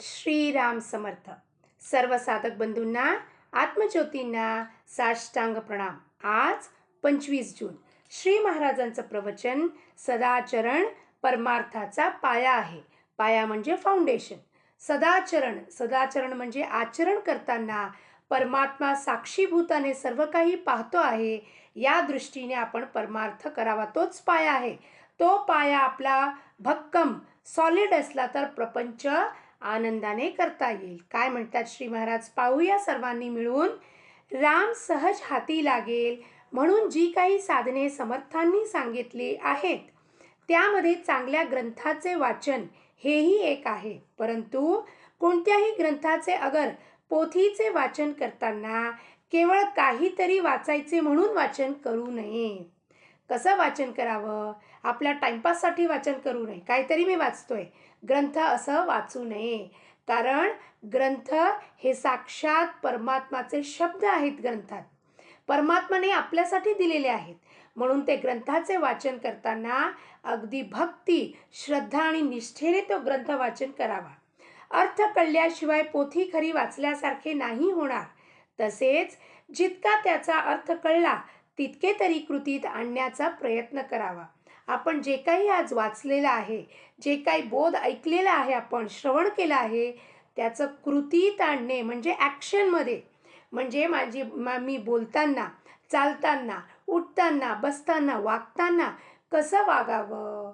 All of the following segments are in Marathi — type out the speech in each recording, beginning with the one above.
श्रीराम समर्थ. सर्व साधक बंधूंना आत्मज्योतींना साष्टांग प्रणाम. आज पंचवीस जून. श्री महाराजांचं प्रवचन सदाचरण परमार्थाचा पाया आहे. पाया म्हणजे फाउंडेशन सदाचरण सदाचरण म्हणजे आचरण करताना परमात्मा साक्षीभूताने सर्व काही पाहतो आहे. या दृष्टीने आपण परमार्थ करावा तोच पाया आहे. तो पाया आपला भक्कम सॉलिड असला तर प्रपंच आनंदाने करता येईल. काय म्हणतात श्री महाराज? पाहूया सर्वांनी मिळून राम सहज हाती लागेल म्हणून जी काही साधने समर्थांनी सांगितली आहेत त्यामध्ये चांगल्या ग्रंथाचे वाचन हेही एक आहे. परंतु कोणत्याही ग्रंथाचे अगर पोथीचे वाचन करताना केवळ काहीतरी वाचायचे म्हणून वाचन करू नये. कसं वाचन करावं? आपल्या टाईमपाससाठी वाचन करू नये. काहीतरी मी वाचतोय. ग्रंथ असं वाचू नये. कारण ग्रंथ हे साक्षात परमात्माचे शब्द आहेत ग्रंथात. परमात्माने आपल्यासाठी दिलेले आहेत. म्हणून ते ग्रंथाचे वाचन करताना अगदी भक्ती श्रद्धा आणि निष्ठेने तो ग्रंथ वाचन करावा. अर्थ कळल्याशिवाय पोथी खरी वाचल्यासारखे नाही होणार. तसेच जितका त्याचा अर्थ कळला तितके तरी कृतीत आणण्याचा प्रयत्न करावा. आपण जे काही आज वाचलेलं आहे जे काही बोध ऐकलेलं आहे आपण श्रवण केलं आहे त्याचं कृतीत आणणे म्हणजे ॲक्शनमध्ये म्हणजे माझी मा मी बोलताना चालताना उठताना बसताना वागताना कसं वागावं?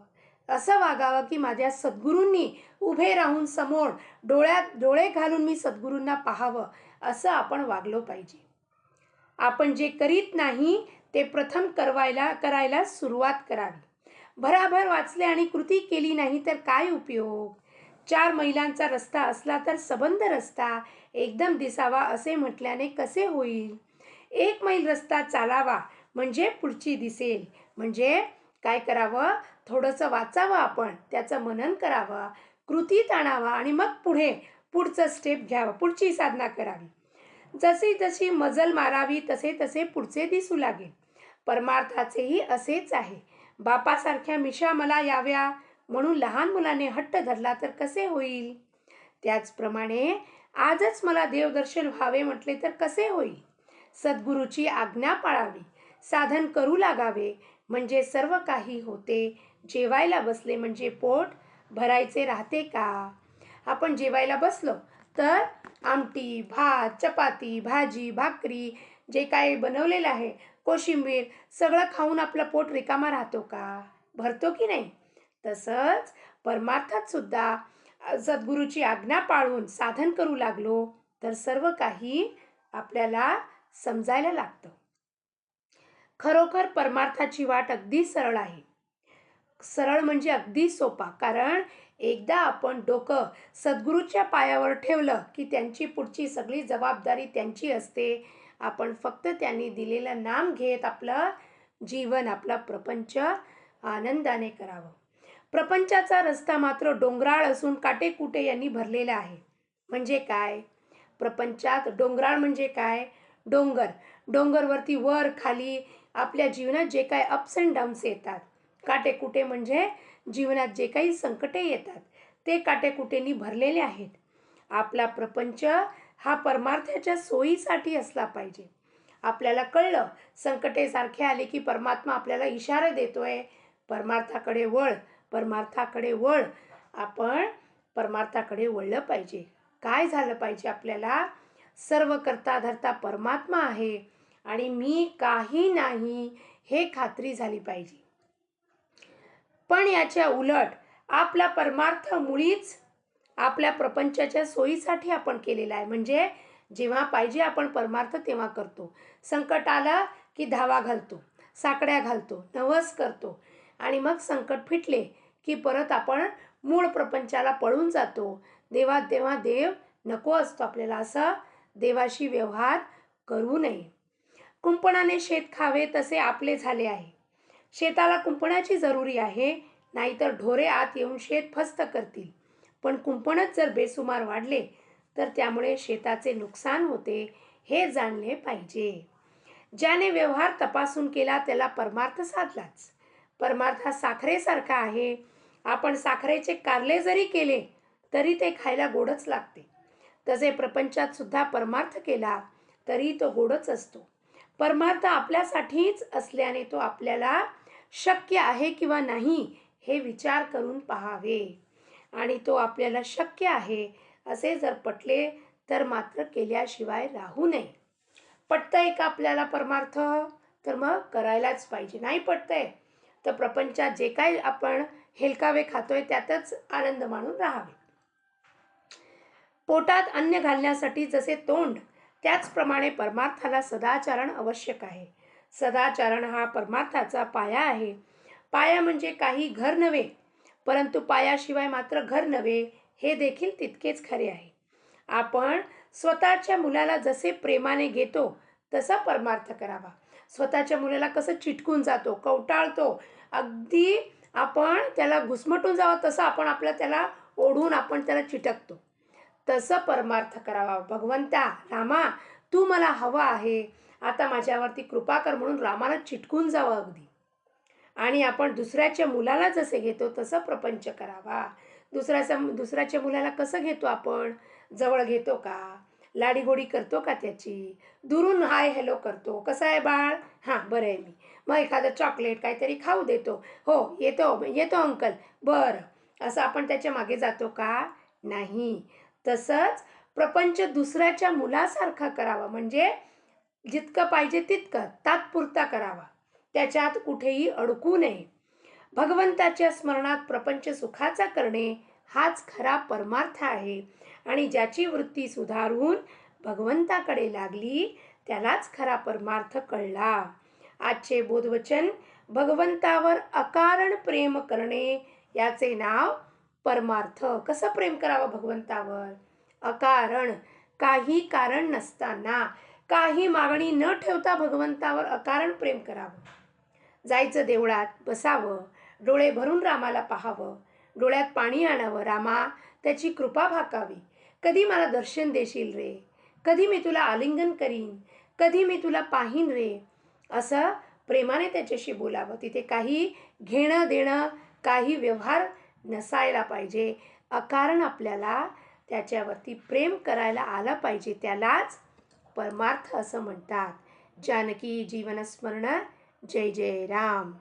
असं वागावं की माझ्या सद्गुरूंनी उभे राहून समोर डोळ्यात डोळे घालून मी सद्गुरूंना पाहावं असं आपण वागलो पाहिजे. आपण जे करीत नाही ते प्रथम करवायला करायला सुरुवात करावी. भराभर वाचले आणि कृती केली नाही तर काय उपयोग? चार महिलांचा रस्ता असला तर सबंध रस्ता एकदम दिसावा असे म्हटल्याने कसे होईल? एक मैल रस्ता चालावा म्हणजे पुढची दिसेल. म्हणजे काय करावं? थोडंसं वाचावं आपण त्याचं मनन करावं कृतीत आणावा आणि मग पुढे पुढचं स्टेप घ्यावं पुढची साधना करावी. जशी जशी मजल मारावी तसे तसे पुढचे दिसू लागेल परमार्थाचेही असेच आहे. बापासारख्या मिशा मला याव्या म्हणून लहान मुलाने हट्ट धरला तर कसे होईल? त्याचप्रमाणे आजच मला देवदर्शन व्हावे म्हटले तर कसे होईल? सद्गुरूची आज्ञा पाळावी. साधन करू लागावे. म्हणजे सर्व काही होते. जेवायला बसले म्हणजे पोट भरायचे राहते का? आपण जेवायला बसलो. तर आमटी भात चपाती भाजी भाकरी जे काय बनवलेलं आहे कोशिंबीर सगळं खाऊन आपलं पोट रिकामा राहतो का? भरतो की नाही? तसंच परमार्थातसुद्धा सद्गुरूची आज्ञा पाळून साधन करू लागलो तर सर्व काही आपल्याला समजायला लागतं. खरोखर परमार्थाची वाट अगदी सरळ आहे. सरळ म्हणजे अगदी सोपा. कारण एकदा आपण डोकं सद्गुरूच्या पायावर ठेवलं की त्यांची पुढची सगळी जबाबदारी त्यांची असते. आपण फक्त त्यांनी दिलेलं नाम घेत आपलं जीवन आपला प्रपंच आनंदाने करावं. प्रपंचाचा रस्ता मात्र डोंगराळ असून काटेकुटे यांनी भरलेला आहे. म्हणजे काय? प्रपंचात डोंगराळ म्हणजे काय? डोंगर. डोंगरवरती वर खाली आपल्या जीवनात जे काय अप्स अँड डाऊन्स येतात काटेकुटे म्हणजे जीवनात जे काही संकटे येतात ते काटेकुटेंनी भरलेले आहेत. आपला प्रपंच हा परमार्थाच्या सोयीसाठी असला पाहिजे. आपल्याला कळलं संकटेसारखे आले की परमात्मा आपल्याला इशारा देतोय. परमार्थाकडे वळ परमार्थाकडे वळ. आपण परमार्थाकडे वळलं पाहिजे. काय झालं पाहिजे आपल्याला? सर्व करता धरता परमात्मा आहे आणि मी काही नाही हे खात्री झाली पाहिजे. पण याच्या उलट आपला परमार्थ मुळीच आपल्या प्रपंचाच्या सोयीसाठी आपण केलेला आहे. म्हणजे जेव्हा पाहिजे आपण परमार्थ तेव्हा करतो. संकट आलं की धावा घालतो साकड्या घालतो नवस करतो आणि मग संकट फिटले की परत आपण मूळ प्रपंचाला पळून जातो. देवा तेव्हा देव नको असतो आपल्याला असं देवाशी व्यवहार करू नये. कुंपणाने शेत खावे तसे आपले झाले आहे. शेताला कुंपणाची जरुरी आहे नाहीतर ढोरे आत येऊन शेत फस्त करतील. पण कुंपणच जर बेसुमार वाढले तर त्यामुळे शेताचे नुकसान होते हे जाणले पाहिजे. ज्याने व्यवहार तपासून केला त्याला परमार्थ साधलाच. परमार्थ हा साखरेसारखा आहे. आपण साखरेचे कारले जरी केले तरी ते खायला गोडच लागते. तसे प्रपंचात सुद्धा परमार्थ केला तरी तो गोडच असतो. परमार्थ आपल्यासाठीच असल्याने तो आपल्याला शक्य आहे किंवा नाही हे विचार करून पहावे. आणि तो आपल्याला शक्य आहे असे जर पटले तर मात्र केल्याशिवाय राहू नये. पटतंय का आपल्याला परमार्थ? तर मग करायलाच पाहिजे. नाही पटतंय तर प्रपंचात जे काही आपण हेलकावे खातोय त्यातच आनंद मानून राहावे. पोटात अन्न घालण्यासाठी जसे तोंड त्याचप्रमाणे परमार्थाला सदाचरण आवश्यक आहे. सदाचरण हा परमार्थाचा पाया आहे. पाया म्हणजे काही घर नव्हे परंतु पायाशिवाय मात्र घर नव्हे हे देखील तितकेच खरे आहे. आपण स्वतःच्या मुलाला जसे प्रेमाने घेतो तसा परमार्थ करावा. स्वतःच्या मुलाला कसं चिटकून जातो कवटाळतो अगदी आपण त्याला घुसमटून जावं तसं आपण आपल्या त्याला ओढून आपण त्याला चिटकतो. तसं परमार्थ करावा. भगवंता रामा तू मला हवा आहे. आता माझ्यावरती कृपा कर म्हणून रामाला चिटकून जावं अगदी. आणि आपण दुसऱ्याच्या मुलाला जसे घेतो तसं प्रपंच करावा. दुसऱ्याचा दुसऱ्याच्या मुलाला कसं घेतो आपण? जवळ घेतो का? लाडीगोडी करतो का त्याची? दुरून हाय हॅलो करतो. कसं आहे बाळ? हां बरं आहे मी. मग एखादं चॉकलेट काहीतरी खाऊ देतो. हो येतो येतो अंकल. बरं. असं आपण त्याच्यामागे जातो का? नाही. तसंच प्रपंच दुसऱ्याच्या मुलासारखा करावा. म्हणजे जितकं पाहिजे तितकं तात्पुरता करावा. त्याच्यात कुठेही अडकू नये. भगवंताच्या स्मरणात प्रपंच सुखाचा करणे हाच खरा परमार्थ आहे. आणि ज्याची वृत्ती सुधारून भगवंताकडे लागली त्यालाच खरा परमार्थ कळला. आजचे बोधवचन भगवंतावर अकारण प्रेम करणे याचे नाव परमार्थ. कसं प्रेम करावं भगवंतावर? अकारण काही कारण नसताना काही मागणी न ठेवता भगवंतावर अकारण प्रेम करावं. जायचं देवळात बसावं डोळे भरून रामाला पाहावं डोळ्यात पाणी आणावं रामा त्याची कृपा भाकावी. कधी मला दर्शन देशील रे? कधी मी तुला आलिंगन करीन? कधी मी तुला पाहीन रे? असं प्रेमाने त्याच्याशी बोलावं. तिथे काही घेणं देणं काही व्यवहार नसायला पाहिजे. अकारण आपल्याला त्याच्यावरती प्रेम करायला आलं पाहिजे. त्यालाच परमार्थ असं म्हणतात जानकी जीवनस्मरण जय जय राम